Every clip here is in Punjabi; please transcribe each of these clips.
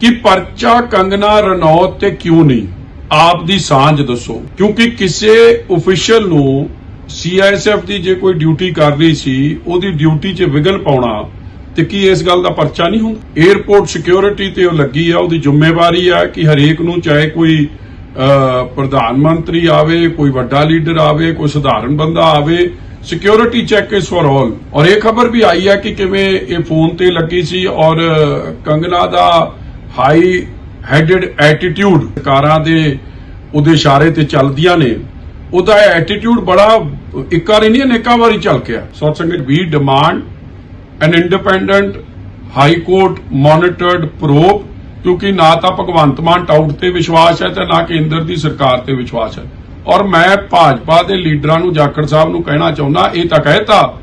ਕਿ ਪਰਚਾ ਕੰਗਨਾ ਰਣੌਤ ਤੇ ਕਿਉਂ ਨਹੀਂ? ਆਪ ਦੀ ਸਾਂਝ ਦੱਸੋ। ਕਿਉਂਕਿ ਕਿਸੇ ਅਫੀਸ਼ੀਅਲ ਨੂੰ ਸੀਆਈਐਸਐਫ ਦੀ ਜੇ ਕੋਈ ਡਿਊਟੀ ਕਰ ਰਹੀ ਸੀ, ਉਹਦੀ ਡਿਊਟੀ 'ਚ ਵਿਗਲ ਪਾਉਣਾ ਤੇ ਕੀ ਇਸ ਗੱਲ ਦਾ ਪਰਚਾ ਨਹੀਂ ਹੁੰਦਾ? 에어ਪੋਰਟ ਸਿਕਿਉਰਿਟੀ ਤੇ ਉਹ ਲੱਗੀ ਆ, ਉਹਦੀ ਜ਼ਿੰਮੇਵਾਰੀ ਆ ਕਿ ਹਰੇਕ ਨੂੰ ਚਾਹੇ ਕੋਈ ਪ੍ਰਧਾਨ ਮੰਤਰੀ ਆਵੇ, ਕੋਈ ਵੱਡਾ ਲੀਡਰ ਆਵੇ, ਕੋਈ ਸਧਾਰਨ ਬੰਦਾ ਆਵੇ security check is for all ਔਰ ਇਹ ਖਬਰ ਵੀ ਆਈ ਹੈ ਕਿ ਕਿਵੇਂ ਇਹ ਫੋਨ ਤੇ ਲੱਗੀ ਸੀ ਔਰ ਕੰਗਨਾ ਦਾ ਹਾਈ ਹੈਡਡ ਐਟੀਟਿਊਡ ਸਰਕਾਰਾਂ ਦੇ ਉਹਦੇ ਇਸ਼ਾਰੇ ਤੇ ਚੱਲਦੀਆਂ ਨੇ। ਉਹਦਾ ਐਟੀਟਿਊਡ ਬੜਾ ਇੱਕ ਵਾਰੀ ਨਹੀਂ, ਅਨੇਕਾਂ ਵਾਰੀ ਚੱਲ ਗਿਆ ਸੋ ਸੰਗਤ ਵੀ demand an independent high court monitored probe, ਕਿਉਂਕਿ ਨਾ ਤਾਂ ਭਗਵੰਤ ਮਾਨ ਟਾਊਟ ਤੇ ਵਿਸ਼ਵਾਸ ਹੈ ਤੇ ਨਾ ਕੇਂਦਰ ਦੀ ਸਰਕਾਰ ਤੇ ਵਿਸ਼ਵਾਸ ਹੈ। ਔਰ ਮੈਂ ਭਾਜਪਾ ਦੇ ਲੀਡਰਾਂ ਨੂੰ, ਜਾਖੜ ਸਾਹਿਬ ਨੂੰ ਕਹਿਣਾ ਚਾਹੁੰਦਾ, ਇਹ ਤਾਂ ਕਹਿਤਾ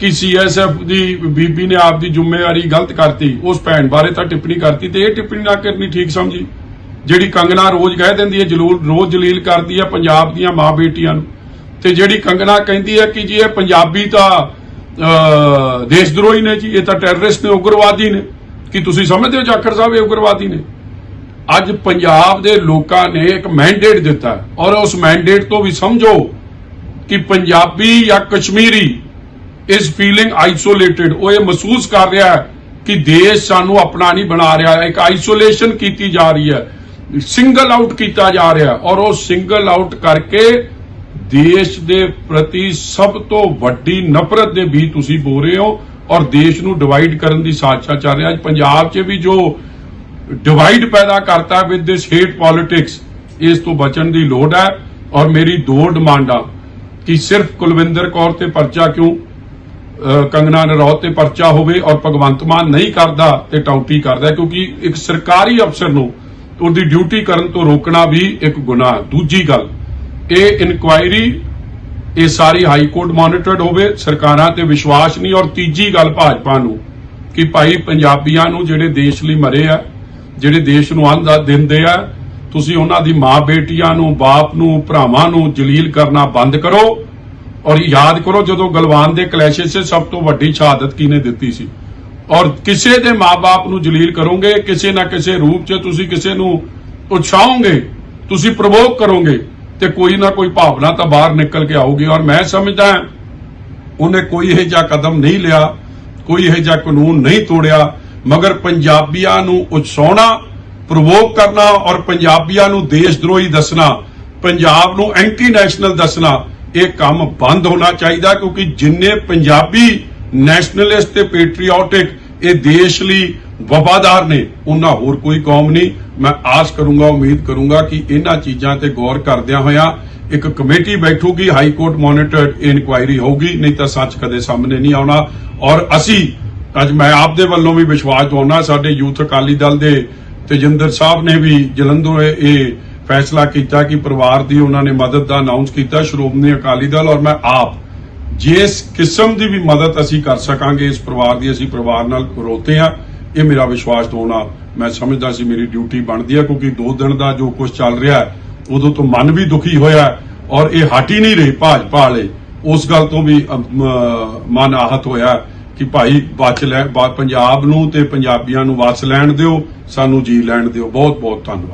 ਕਿ ਸੀਐਸਐਫ ਦੀ ਬੀਬੀ ਨੇ ਆਪਦੀ ਜ਼ਿੰਮੇਵਾਰੀ ਗਲਤ ਕਰਤੀ, ਉਸ ਭੈਣ ਬਾਰੇ ਤਾਂ ਟਿੱਪਣੀ ਕਰਤੀ ਤੇ ਇਹ ਟਿੱਪਣੀ ਨਾ ਕਰਨੀ ਠੀਕ ਸਮਝੀ। ਜਿਹੜੀ ਕੰਗਨਾ ਰੋਜ਼ ਕਹਿ ਦਿੰਦੀ ਹੈ, ਜਲੂਲ ਰੋਜ਼ ਜਲੀਲ ਕਰਦੀ ਹੈ ਪੰਜਾਬ ਦੀਆਂ ਮਾਂ ਬੇਟੀਆਂ ਨੂੰ। ਤੇ ਜਿਹੜੀ ਕੰਗਨਾ ਕਹਿੰਦੀ ਹੈ ਕਿ ਜੀ ਇਹ ਪੰਜਾਬੀ ਤਾਂ ਦੇਸ਼ ਦਰੋਹੀ ਨੇ ਜੀ, ਇਹ ਤਾਂ ਟੈਰਰਿਸਟ ਨੇ, ਉਗਰਵਾਦੀ ਨੇ। ਕਿ ਤੁਸੀਂ ਸਮਝਦੇ ਹੋ ਜਾਖੜ ਸਾਹਿਬ ਇਹ ਉਗਰਵਾਦੀ ਨੇ? ਅੱਜ ਪੰਜਾਬ ਦੇ ਲੋਕਾਂ ਨੇ ਇੱਕ ਮੈਂਡੇਟ ਦਿੱਤਾ ਔਰ ਉਸ ਮੈਂਡੇਟ ਤੋਂ ਵੀ ਸਮਝੋ ਕਿ ਪੰਜਾਬੀ ਜਾਂ ਕਸ਼ਮੀਰੀ ਇਸ ਫੀਲਿੰਗ ਆਈਸੋਲੇਟਿਡ ਉਹ ਇਹ ਮਹਿਸੂਸ ਕਰ ਰਿਹਾ ਹੈ ਕਿ ਦੇਸ਼ ਸਾਨੂੰ ਆਪਣਾ ਨਹੀਂ ਬਣਾ ਰਿਹਾ, ਇੱਕ ਆਈਸੋਲੇਸ਼ਨ ਕੀਤੀ ਜਾ ਰਹੀ ਹੈ ਸਿੰਗਲ ਆਊਟ ਕੀਤਾ ਜਾ ਰਿਹਾ ਔਰ ਉਹ ਸਿੰਗਲ ਆਊਟ ਕਰਕੇ ਦੇਸ਼ ਦੇ ਪ੍ਰਤੀ ਸਭ ਤੋਂ ਵੱਡੀ ਨਫ਼ਰਤ ਦੇ ਵੀ ਤੁਸੀਂ ਬੋ ਰਹੇ ਹੋ, ਔਰ ਦੇਸ਼ ਨੂੰ ਡਿਵਾਈਡ ਕਰਨ ਦੀ ਸਾਜ਼ਿਸ਼ਾਂ ਚੱਲ ਰਿਹਾ ਅੱਜ ਪੰਜਾਬ 'ਚ ਵੀ ਜੋ ਡਿਵਾਈਡ ਪੈਦਾ ਕਰਤਾ ਵਿਦ ਦਿਸ ਹੇਟ ਪੋਲਿਟਿਕਸ ਇਸ ਤੋਂ ਬਚਣ ਦੀ ਲੋੜ ਹੈ, ਔਰ ਮੇਰੀ ਦੋ ਡਿਮਾਂਡਾਂ, ਕਿ ਸਿਰਫ ਕੁਲਵਿੰਦਰ ਕੌਰ ਤੇ ਪਰਚਾ ਕਿਉਂ ਕੰਗਨਾ ਨਰੌਤ ਤੇ ਪਰਚਾ ਹੋਵੇ ਔਰ ਭਗਵੰਤ ਮਾਨ ਨਹੀਂ ਕਰਦਾ ਤੇ ਟਾਊਟੀ ਕਰਦਾ ਕਿਉਂਕਿ ਇੱਕ ਸਰਕਾਰੀ ਅਫਸਰ ਨੂੰ ਉਹਦੀ ਡਿਊਟੀ ਕਰਨ ਤੋਂ ਰੋਕਣਾ ਵੀ ਇੱਕ ਗੁਨਾਹ। ਦੂਜੀ ਗੱਲ, ਇਹ ਇਨਕੁਆਇਰੀ, ਇਹ ਸਾਰੀ ਹਾਈ ਕੋਰਟ ਮੋਨੀਟਰਡ ਹੋਵੇ, ਸਰਕਾਰਾਂ ਤੇ ਵਿਸ਼ਵਾਸ ਨਹੀਂ, ਔਰ ਤੀਜੀ ਗੱਲ ਭਾਜਪਾ ਨੂੰ, ਕਿ ਭਾਈ ਪੰਜਾਬੀਆਂ ਨੂੰ ਜਿਹੜੇ ਦੇਸ਼ ਲਈ ਮਰੇ ਆ, ਜਿਹੜੇ ਦੇਸ਼ ਨੂੰ ਅੰਦਾ ਦਿੰਦੇ ਆ, ਤੁਸੀਂ ਉਹਨਾਂ ਦੀ ਮਾਂ ਬੇਟੀਆਂ ਨੂੰ, ਬਾਪ ਨੂੰ, ਭਰਾਵਾਂ ਨੂੰ ਜਲੀਲ ਕਰਨਾ ਬੰਦ ਕਰੋ ਔਰ ਯਾਦ ਕਰੋ ਜਦੋਂ ਗਲਵਾਨ ਦੇ ਕਲੈਸ਼ਸ 'ਚ ਸਭ ਤੋਂ ਵੱਡੀ ਸ਼ਹਾਦਤ ਕਿਹਨੇ ਦਿੱਤੀ ਸੀ? ਔਰ ਕਿਸੇ ਦੇ ਮਾਪੇ ਨੂੰ ਜਲੀਲ ਕਰੋਗੇ, ਕਿਸੇ ਨਾ ਕਿਸੇ ਰੂਪ 'ਚ ਤੁਸੀਂ ਕਿਸੇ ਨੂੰ ਉਤਸ਼ਾਹੋਗੇ ਤੁਸੀਂ ਪ੍ਰਵੋਕ ਕਰੋਗੇ ਤੇ ਕੋਈ ਨਾ ਕੋਈ ਭਾਵਨਾ ਤਾਂ ਬਾਹਰ ਨਿਕਲ ਕੇ ਆਊਗੀ। ਔਰ ਮੈਂ ਸਮਝਦਾ ਉਹਨੇ ਕੋਈ ਇਹ ਜਿਹਾ ਕਦਮ ਨਹੀਂ ਲਿਆ, ਕੋਈ ਇਹ ਜਿਹਾ ਕਾਨੂੰਨ ਨਹੀਂ ਤੋੜਿਆ, ਮਗਰ ਪੰਜਾਬੀਆਂ ਨੂੰ ਉਤਸ਼ਾਹਣਾ ਪ੍ਰਵੋਕ ਕਰਨਾ ਔਰ ਪੰਜਾਬੀਆਂ ਨੂੰ ਦੇਸ਼ ਦਰੋਹੀ ਦੱਸਣਾ, ਪੰਜਾਬ ਨੂੰ ਐਂਟੀ ਨੈਸ਼ਨਲ ਦੱਸਣਾ ਇਹ ਕੰਮ ਬੰਦ ਹੋਣਾ ਚਾਹੀਦਾ ਕਿਉਂਕਿ ਜਿੰਨੇ ਪੰਜਾਬੀ ਨੈਸ਼ਨਲਿਸਟ ਤੇ ਪੈਟਰੀਓਟਿਕ ਇਹ ਦੇਸ਼ ਲਈ ਵਫਾਦਾਰ ਨੇ, ਉਹਨਾਂ ਹੋਰ ਕੋਈ ਕੌਮ ਨਹੀਂ। ਮੈਂ ਆਸ ਕਰੂੰਗਾ, ਉਮੀਦ ਕਰੂੰਗਾ ਕਿ ਇਹਨਾਂ ਚੀਜ਼ਾਂ ਤੇ ਗੌਰ ਕਰਦਿਆਂ ਹੋਇਆਂ ਇੱਕ ਕਮੇਟੀ ਬੈਠੂਗੀ ਹਾਈ ਕੋਰਟ ਮੋਨੀਟਰਡ ਇਨਕੁਆਇਰੀ ਹੋਊਗੀ, ਨਹੀਂ ਤਾਂ ਸੱਚ ਕਦੇ ਸਾਹਮਣੇ ਨਹੀਂ ਆਉਣਾ। ਔਰ ਅਸੀਂ, ਅੱਜ ਮੈਂ ਆਪ ਦੇ ਵੱਲੋਂ ਵੀ ਵਿਸ਼ਵਾਸ ਦਵਾਉਣਾ, ਸਾਡੇ ਯੂਥ ਅਕਾਲੀ ਦਲ ਦੇ ਤੇਜਿੰਦਰ ਸਾਹਿਬ ਨੇ ਵੀ ਜਲੰਧਰ ਇਹ ਫੈਸਲਾ ਕੀਤਾ ਕਿ ਪਰਿਵਾਰ ਦੀ ਉਹਨਾਂ ਨੇ ਮਦਦ ਦਾ ਅਨਾਉਂਸ ਕੀਤਾ। ਸ਼੍ਰੋਮਣੀ ਅਕਾਲੀ ਦਲ ਔਰ ਮੈਂ ਆਪ ਜਿਸ ਕਿਸਮ ਦੀ ਵੀ ਮਦਦ ਅਸੀਂ ਕਰ ਸਕਾਂਗੇ, ਇਸ ਪਰਿਵਾਰ ਦੀ ਅਸੀਂ ਪਰਿਵਾਰ ਨਾਲ ਰੋਤੇ ਆ ਇਹ ਮੇਰਾ ਵਿਸ਼ਵਾਸ ਹੋਣਾ ਮੈਂ ਸਮਝਦਾ ਸੀ ਮੇਰੀ ਡਿਊਟੀ ਬਣਦੀ ਹੈ, ਕਿਉਂਕਿ ਦੋ ਦਿਨ ਦਾ ਜੋ ਕੁਝ ਚੱਲ ਰਿਹਾ ਉਦੋਂ ਤੋਂ ਮਨ ਵੀ ਦੁਖੀ ਹੋਇਆ ਔਰ ਇਹ ਹਟ ਹੀ ਨਹੀਂ ਰਹੀ ਭਾਜਪਾ ਵਾਲੇ। ਉਸ ਗੱਲ ਤੋਂ ਵੀ ਮਨ ਆਹਤ ਹੋਇਆ ਕਿ ਭਾਈ ਬਚ ਲੈ ਪੰਜਾਬ ਨੂੰ ਤੇ ਪੰਜਾਬੀਆਂ ਨੂੰ ਵਸ ਲੈਣ ਦਿਓ, ਸਾਨੂੰ ਜੀ ਲੈਣ ਦਿਓ। ਬਹੁਤ ਬਹੁਤ ਧੰਨਵਾਦ।